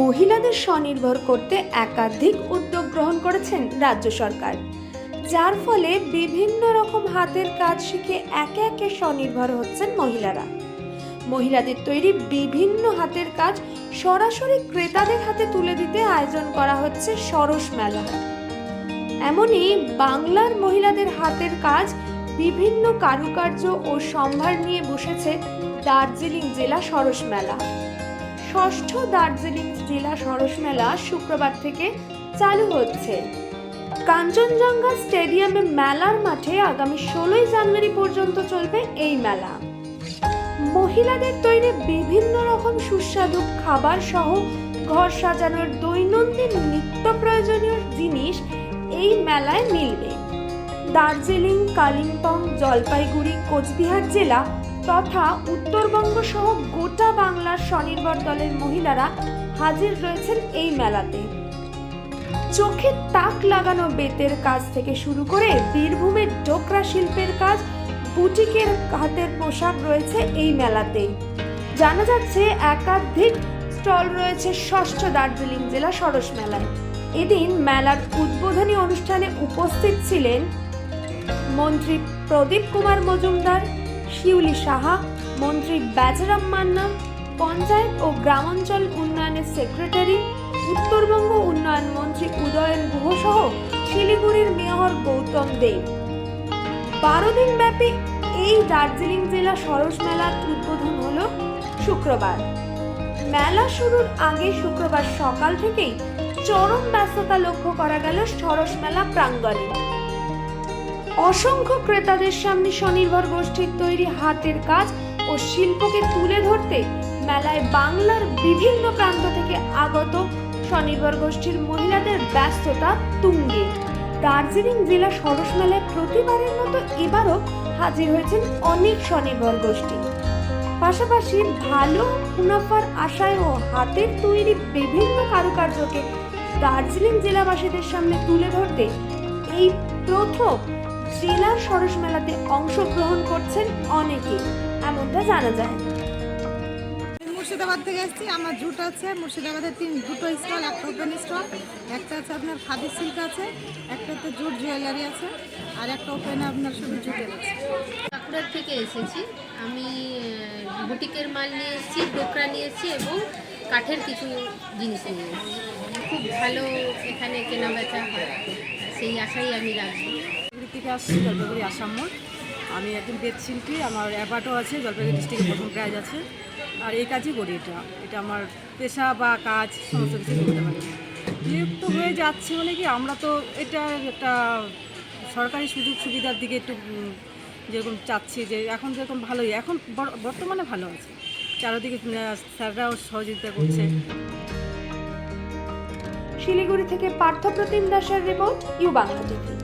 মহিলাদের স্বনির্ভর করতে একাধিক উদ্যোগ গ্রহণ করেছেন রাজ্য সরকার। যার ফলে বিভিন্ন রকম হাতের কাজ শিখে একে একে স্বনির্ভর হচ্ছেন মহিলারা। মহিলাদের তৈরি বিভিন্ন হাতের কাজ সরাসরি ক্রেতাদের হাতে তুলে দিতে আয়োজন করা হচ্ছে সরস মেলা। এমনই বাংলার মহিলাদের হাতের কাজ বিভিন্ন কারুকার্য ও সম্ভার নিয়ে বসেছে দার্জিলিং জেলা সরস মেলা। ষষ্ঠ দার্জিলিং জেলা সরস মেলা শুক্রবার থেকে চালু হচ্ছে। কাঞ্চনজঙ্ঘা স্টেডিয়ামে মেলার মাঠে আগামী ষোলোই জানুয়ারি পর্যন্ত চলবে এই মেলা। মহিলাদের তৈরি বিভিন্ন রকম সুস্বাদু খাবার সহ ঘর সাজানোর দৈনন্দিন নিত্য প্রয়োজনীয় জিনিস এই মেলায় মিলবে। দার্জিলিং, কালিম্পং, জলপাইগুড়ি, কোচবিহার জেলা তথা উত্তরবঙ্গ সহ গোটা বাংলার স্বনির্ভর দলের মহিলারা হাজির রয়েছেন এই মেলাতে। চোখে তাক লাগানো বেতের কাজ থেকে শুরু করে বীরভূমের ডোকরা শিল্পের কাজ, বুটিকের হাতের পোশাক রয়েছে এই মেলাতে। জানা যাচ্ছে একাধিক স্টল রয়েছে ষষ্ঠ দার্জিলিং জেলা সরস মেলায়। এদিন মেলার উদ্বোধনী অনুষ্ঠানে উপস্থিত ছিলেন মন্ত্রী প্রদীপ কুমার মজুমদার শিউলি সাহা, মন্ত্রী বেজরাম মান্না, পঞ্চায়েত ও গ্রামাঞ্চল উন্নয়নের সেক্রেটারি, উত্তরবঙ্গ উন্নয়ন মন্ত্রী উদয়ন গুহ সহ শিলিগুড়ির মেয়র গৌতম দেব। বারো দিন ব্যাপী এই দার্জিলিং জেলা সরস মেলার উদ্বোধন হলো শুক্রবার। মেলা শুরুর আগে শুক্রবার সকাল থেকেই চরম ব্যস্ততা লক্ষ্য করা গেল সরস মেলা প্রাঙ্গণে। অসংখ্য ক্রেতাদের সামনে স্বনির্ভর গোষ্ঠীর তৈরি হাতের কাজ ও শিল্পকে তুলে ধরতে মেলায় বাংলার বিভিন্ন প্রান্ত থেকে আগত স্বনির্ভর গোষ্ঠীর মহিলাদের ব্যস্ততা তুঙ্গে। দার্জিলিং জেলা সরস মেলায় প্রতিবারের মতো এবারও হাজির হয়েছেন অনেক স্বনির্ভর গোষ্ঠী। পাশাপাশি ভালো মুনাফার আশায় ও হাতের তৈরি বিভিন্ন কারুকার্যকে দার্জিলিং জেলাবাসীদের সামনে তুলে ধরতে এই প্রথম জেলার সরস মেলাতে অংশগ্রহণ করছেন অনেকে এমনটা জানা যায়। আমি মুর্শিদাবাদ থেকে এসেছি। আমার জুট আছে। মুর্শিদাবাদের তিন দুটো স্টল একটা ওপেন স্টল একটা আছে আপনার খাদি সিল্ক আছে একটাতে জুট জুয়েলারি আছে আর একটা ওপেনে আপনার শুধু জুটের আছে। বাঁকুড়ার থেকে এসেছি। আমি বুটিকের মাল নিয়ে এসেছি ডোকরা নিয়ে এসেছি এবং কাঠের কিছু জিনিস নিয়ে এসেছি। খুব ভালো এখানে কেনা বেচা হয়। সেই আশাই আমি রাখব থেকে আসছি, জলপাইগুড়ি আসাম মোড়। আমি একজন বেদ শিল্পী, আমার অ্যাপার্টও আছে, জলপাইগুড়ি ডিস্ট্রিক্টে প্রথম প্রাইজ আছে। আর এই কাজই করি এটা। এটা আমার পেশা বা কাজ, সমস্ত কিছু করতে পারি। বিরক্ত হয়ে যাচ্ছে মানে কি, আমরা তো এটা একটা সরকারি সুযোগ সুবিধার দিকে একটু যেরকম চাচ্ছি যে এখন যেরকম ভালোই, এখন বর- বর্তমানে ভালো আছে। চারোদিকে স্যাররাও সহযোগিতা করছে। শিলিগুড়ি থেকে পার্থপ্রতিম দাসের report, U Bangla TV.